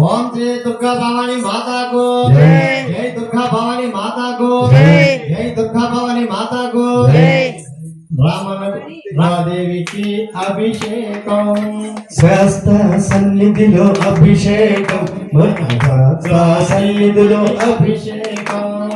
ఓం శ్రీ దుర్గా భవాని మాతాకు. జై. దుర్గా భవాని మాతాకు. జై. దుర్గా భవాని మాతాకు. రాదేవికి అభిషేకం. శాస్త్ర సన్నిధిలో అభిషేకం. సన్నిధిలో అభిషేకం.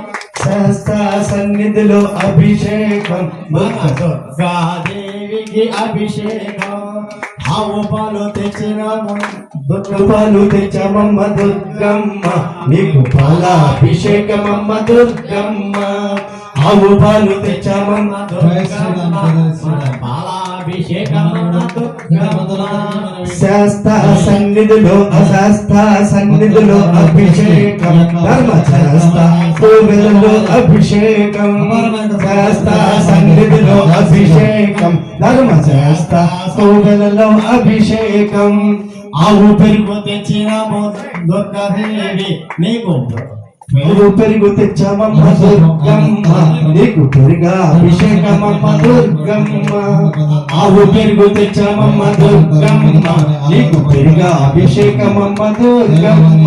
శాస్త్ర సన్నిధిలో అభిషేకం. దుర్గాదేవికి అభిషేకం. ఆవు పాలు తెచ్చినాము పాలు తెచ్చమమ్మ దుర్గమ్మ. నీకు పాలాభిషేకమమ్మ దుర్గమ్మ. ఆవు పాలు తెచ్చమమ్మ శాస్త్ర సన్నిధిలో అశాస్త్ర సన్నిధిలో అభిషేకం. ధర్మ శాస్త్ర కోవెలలో అభిషేకం. శాస్త్ర సన్నిధిలో అభిషేకం. ధర్మ శాస్త్ర కోవెలలో అభిషేకం. ఆవు పెరుగు తెచ్చినాము దుర్గాదేవి నీకు పెరుగు పెరుగు తెచ్చామమ్మ దుర్గమ్మ. నీకు పెరుగా అభిషేకమమ్మ దుర్గమ్మ. ఆవు పెరుగు తెచ్చామమ్మ దుర్గమ్మ. నీకు పెరుగా అభిషేకమమ్మ దుర్గమ్మ.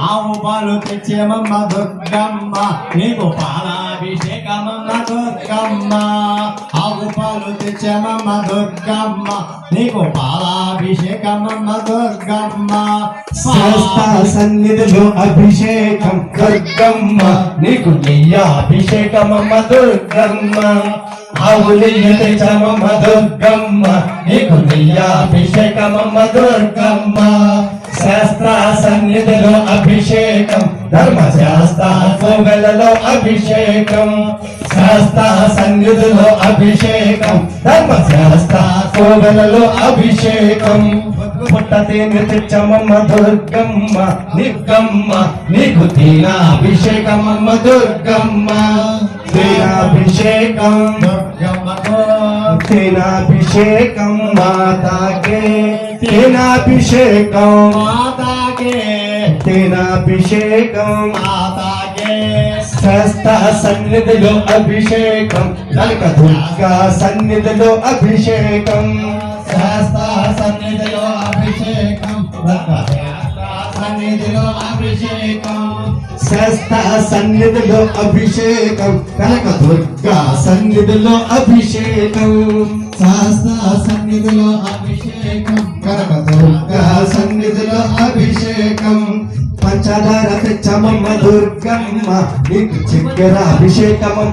ఆవు పాలు తెచ్చేమమ్మ దుర్గమ్మ. నీకు పాలాభిషేకమమ్మ దుర్గమ్మ. ఆవు పాలు తెచ్చేమమ్మ దుర్గమ్మ. నీకు పాలాభిషేకమమ్మ దుర్గమ్మ. సన్నిధిలో అభిషేకం దుర్గమ్మ. నీకు నెయ్య అభిషేకమమ్మ దుర్గమ్మ. ఆవు నెయ్య తెచ్చమమ్మ దుర్గమ్మ. నీకు నెయ్య అభిషేకమమ్మ దుర్గమ్మ. శాస్త్ర సన్నిధిలో అభిషేకం ధర్మ శాస్త్ర కోగలలో అభిషేకం శాస్త్ర సన్నిధిలో అభిషేకం. ధర్మ శాస్త్ర కోగలలో అభిషేకం పుట్టతేని తెచ్చమమ్మ దుర్గమ్మ నిగ్గమ్మ నీకు దుర్గమ్మ. తీనాభిషేకం దుర్గమ్మకు తీనాభిషేకం మాతాకే. తీనాభిషేకం మాతాకే తీనాభిషేకం మాతాకే శాస్త్ర సన్నిధిలో అభిషేకం కనక దుర్గా సన్నిధిలో అభిషేకం శాస్త్ర సన్నిధిలో అభిషేకం సన్నిధిలో అభిషేకం. సన్నిధిలో అభిషేకం. కనక దుర్గా సన్నిధిలో అభిషేకం. శాస్త్ర సన్నిధిలో అభిషేకం. కనక దుర్గా సన్నిధిలో అభిషేకం. పంచదార దుర్గమ్మ. నీకు చక్కెర అభిషేకమమ్మ.